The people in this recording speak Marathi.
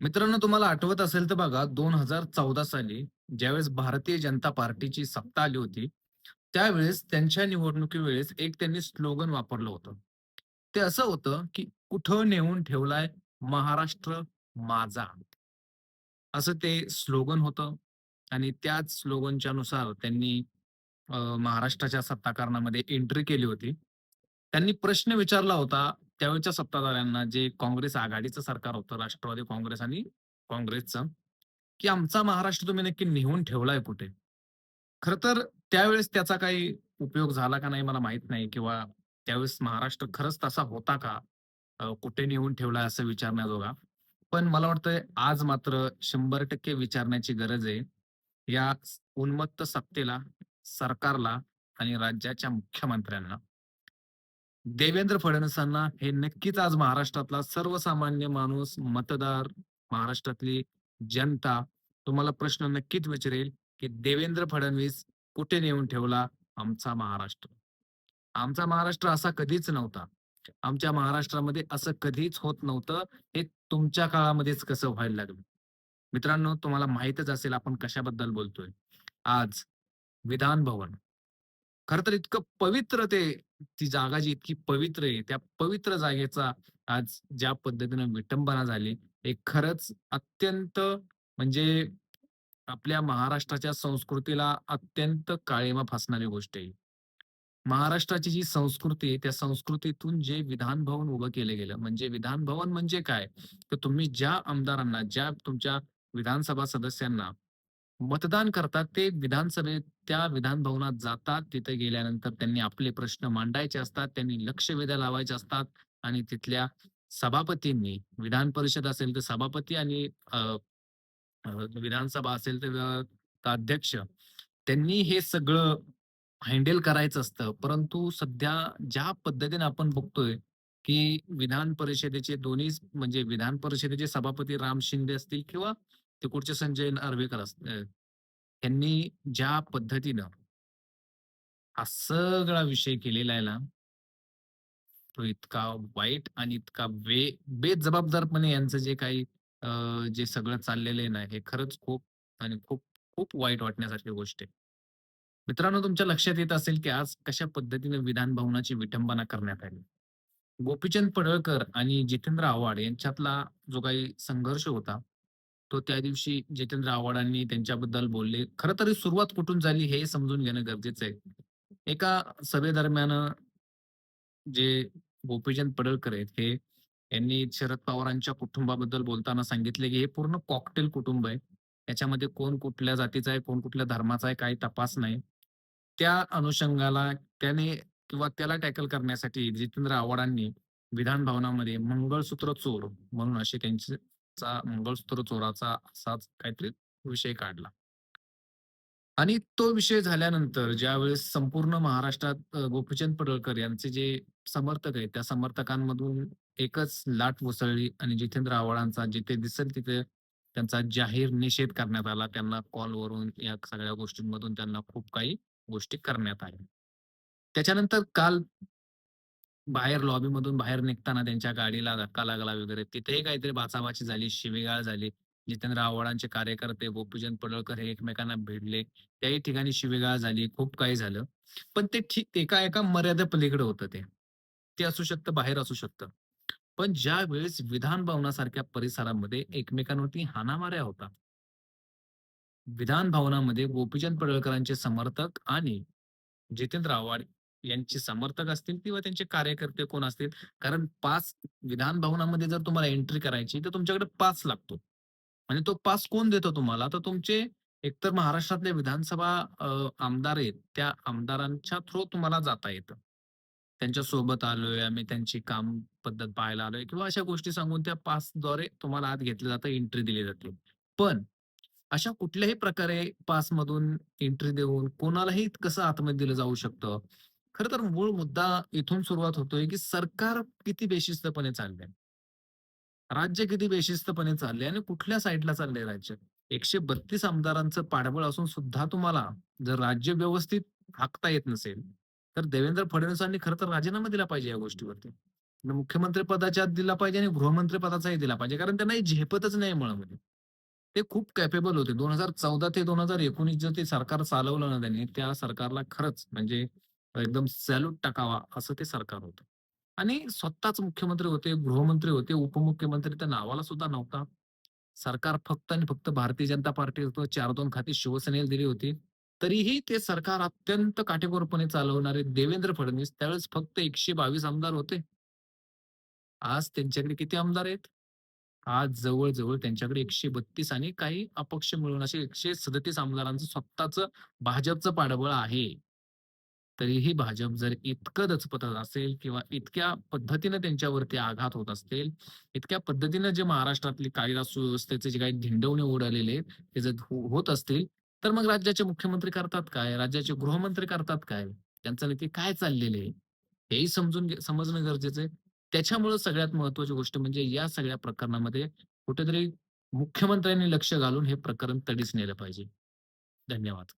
मित्रांनो तुम्हाला आठवत असेल तर बघा दोन हजार चौदा साली ज्यावेळेस भारतीय जनता पार्टीची सत्ता आली होती त्यावेळेस त्यांच्या निवडणुकीवेळेस एक त्यांनी स्लोगन वापरलं होतं. ते असं होतं की कुठं नेऊन ठेवलाय महाराष्ट्र माझा. असं ते स्लोगन होतं आणि त्याच स्लोगनच्या नुसार त्यांनी महाराष्ट्राच्या सत्ताकारणामध्ये एंट्री केली होती. त्यांनी प्रश्न विचारला होता त्यावेळच्या सत्ताधाऱ्यांना जे काँग्रेस आघाडीचं सरकार होतं राष्ट्रवादी काँग्रेस आणि काँग्रेसचं की आमचा महाराष्ट्र तुम्ही नक्की नेऊन ठेवलाय कुठे? खर तर त्यावेळेस त्याचा काही उपयोग झाला का नाही मला माहीत नाही किंवा त्यावेळेस महाराष्ट्र खरंच तसा होता का? कुठे नेऊन ठेवलाय असं विचारण्याजोगा. पण मला वाटतंय आज मात्र शंभर टक्के विचारण्याची गरज आहे. या उन्मत्त सत्तेला सरकारला आणि राज्याच्या मुख्यमंत्र्यांना. देवेंद्र फडणवीसांना हे नक्कीच आज महाराष्ट्रातला सर्वसामान्य माणूस मतदार महाराष्ट्रातली जनता तुम्हाला प्रश्न नक्कीच विचारेल की देवेंद्र फडणवीस कुठे नेऊन ठेवला आमचा महाराष्ट्र? आमचा महाराष्ट्र असा कधीच नव्हता. आमच्या महाराष्ट्रामध्ये असं कधीच होत नव्हतं. हे तुमच्या काळामध्येच कसं व्हायला लागलं? मित्रांनो तुम्हाला माहितच असेल आपण कशाबद्दल बोलतोय. आज विधान भवन खर तर इतकं पवित्र ते ती जागा जी इतकी पवित्र आहे त्या पवित्र जागेचा आज ज्या पद्धतीनं विटंबना झाली हे खरंच अत्यंत म्हणजे आपल्या महाराष्ट्राच्या संस्कृतीला अत्यंत काळीमा फासणारी गोष्ट आहे. महाराष्ट्राची जी संस्कृती त्या संस्कृतीतून जे विधान भवन उभं केलं गेलं म्हणजे विधान भवन म्हणजे काय? तर तुम्ही ज्या आमदारांना ज्या तुमच्या विधानसभा सदस्यांना मतदान करतात. ते विधानसभेत त्या विधान भवनात जातात. तिथे गेल्यानंतर त्यांनी आपले प्रश्न मांडायचे असतात. त्यांनी लक्ष वेध्या लावायचे असतात. आणि तिथल्या सभापतींनी विधान परिषद असेल तर सभापती आणि विधानसभा असेल तर अध्यक्ष. त्यांनी हे सगळं हँडल करायचं असतं. परंतु सध्या ज्या पद्धतीने आपण बघतोय की विधान परिषदेचे दोन्ही म्हणजे विधान परिषदेचे सभापती राम शिंदे असतील किंवा तिकडचे संजय आर्वेकर यांनी त्यांनी ज्या पद्धतीनं हा सगळा विषय केलेला आहे ना तो इतका वाईट आणि इतका बे बेजबाबदारपणे यांचं जे काही जे सगळं चाललेलं आहे ना हे खरंच खूप आणि खूप खूप वाईट वाटण्यासारखी गोष्ट आहे. मित्रांनो तुमच्या लक्षात येत असेल की आज कशा पद्धतीने विधान भवनाची विटंबना करण्यात आली? गोपीचंद पडळकर आणि जितेंद्र आव्हाड यांच्यातला जो काही संघर्ष होता तो त्या दिवशी जितेंद्र आव्हाडांनी त्यांच्याबद्दल बोलले. खरं तरी सुरुवात कुठून झाली हे समजून घेणं गरजेचं आहे. एका सभेदरम्यान जे गोपीचंद पडळकर आहेत हे यांनी शरद पवारांच्या कुटुंबाबद्दल बोलताना सांगितले की हे पूर्ण कॉकटेल कुटुंब आहे. याच्यामध्ये कोण कुठल्या जातीचा आहे कोण कुठल्या धर्माचा आहे काही तपास नाही. त्या अनुषंगाला त्याने किंवा त्याला टॅकल करण्यासाठी जितेंद्र आव्हाडांनी विधान भवनामध्ये मंगळसूत्र चोर म्हणून असे त्यांचे मंगळसूत्र चोराचा असाच काहीतरी विषय काढला. आणि तो विषय झाल्यानंतर ज्यावेळेस संपूर्ण महाराष्ट्रात गोपीचंद पडळकर यांचे जे समर्थक आहेत त्या समर्थकांमधून एकच लाट उसळली आणि जितेंद्र आव्हाडांचा जिथे दिसेल तिथे त्यांचा जाहीर निषेध करण्यात आला. त्यांना कॉलवरून या सगळ्या गोष्टींमधून त्यांना खूप काही गोष्टी करण्यात आल्या. त्याच्यानंतर काल बाहेर लॉबीमधून बाहेर निघताना त्यांच्या गाडीला धक्का लागला वगैरे. तिथेही काहीतरी बाचाबाची झाली शिवीगाळ झाली. जितेंद्र आव्हाडांचे कार्यकर्ते गोपीचंद पडळकर हे एकमेकांना भिडले. त्याही ठिकाणी शिवीगाळ झाली खूप काही झालं. पण ते ठीक एका एका मर्यादा पलीकडे होतं ते. ते असू शकतं बाहेर असू शकतं. पण ज्या वेळेस विधान भवनासारख्या परिसरामध्ये एकमेकांवरती हाणामाऱ्या होता. विधान भवनामध्ये गोपीचंद पडळकरांचे समर्थक आणि जितेंद्र आव्हाड यांचे समर्थक असतील किंवा त्यांचे कार्यकर्ते कोण असतील? कारण पास विधान भवनामध्ये जर तुम्हाला एंट्री करायची तर तुमच्याकडे पास लागतो. म्हणजे तो पास कोण देतो तुम्हाला? तर तुमचे एकतर महाराष्ट्रातले विधानसभा आमदार आहेत. त्या आमदारांच्या थ्रू तुम्हाला जाता येतं. त्यांच्यासोबत आलोय आम्ही त्यांची काम पद्धत पाहायला आलोय किंवा अशा गोष्टी सांगून त्या पासद्वारे तुम्हाला आत घेतलं जातं एंट्री दिली जाते. पण अशा कुठल्याही प्रकारे पासमधून एंट्री देऊन कोणालाही कसं आतमध्ये दिलं जाऊ शकतं? खरं तर मूळ मुद्दा इथून सुरुवात होतोय की सरकार किती बेशिस्तपणे चालले राज्य किती बेशिस्तपणे चालले आणि कुठल्या साईडला चाललंय राज्य एकशे बत्तीस आमदारांचं पाठबळ असून सुद्धा तुम्हाला जर राज्य व्यवस्थित हाकता येत नसेल तर देवेंद्र फडणवीसांनी खरं तर राजीनामा दिला पाहिजे या गोष्टीवरती मुख्यमंत्री पदाच्या आत दिला पाहिजे आणि गृहमंत्री पदाचाही दिला पाहिजे. कारण त्यांना झेपतच नाही मुळामध्ये. ते खूप कॅपेबल होते. 2014 ते 2019 जे ते सरकार चालवलं ना त्यांनी, त्या सरकारला खरंच म्हणजे एकदम सॅल्यूट टाकावा असं ते सरकार होतं. आणि स्वतःच मुख्यमंत्री होते, गृहमंत्री होते, उपमुख्यमंत्री त्या नावाला सुद्धा नव्हता. सरकार फक्त आणि फक्त भारतीय जनता पार्टी होतं. 4-2 खाती शिवसेनेला दिली होती. तरीही ते सरकार अत्यंत काटेकोरपणे चालवणारे देवेंद्र फडणवीस त्यावेळेस फक्त 122 आमदार होते. आज त्यांच्याकडे किती आमदार आहेत? आज जवळ-जवळ त्यांच्याकडे 132 आणि काही अपक्ष मिळून असे 137 आमदारांचं स्वतःचं भाजपचं पाठबळ आहे. तरीही भाजप जर इतकं दचपत असेल किंवा इतक्या पद्धतीने त्यांच्यावरती आघात होत असतील, इतक्या पद्धतीने जे महाराष्ट्रातली कायदा सुव्यवस्थेचे जे काही धिंडवणे उडालेले आहेत, ते जर हो, होत असतील, तर मग राज्याचे मुख्यमंत्री करतात काय? राज्याचे गृहमंत्री करतात काय? त्यांचं नक्की काय चाललेले आहे? हेही समजून समजणं गरजेचं आहे. त्याच्यामुळे सगळ्यात महत्त्वाची गोष्ट म्हणजे या सगळ्या प्रकरणामध्ये कुठेतरी मुख्यमंत्र्यांनी लक्ष घालून हे प्रकरण तडीच नेलं पाहिजे. धन्यवाद.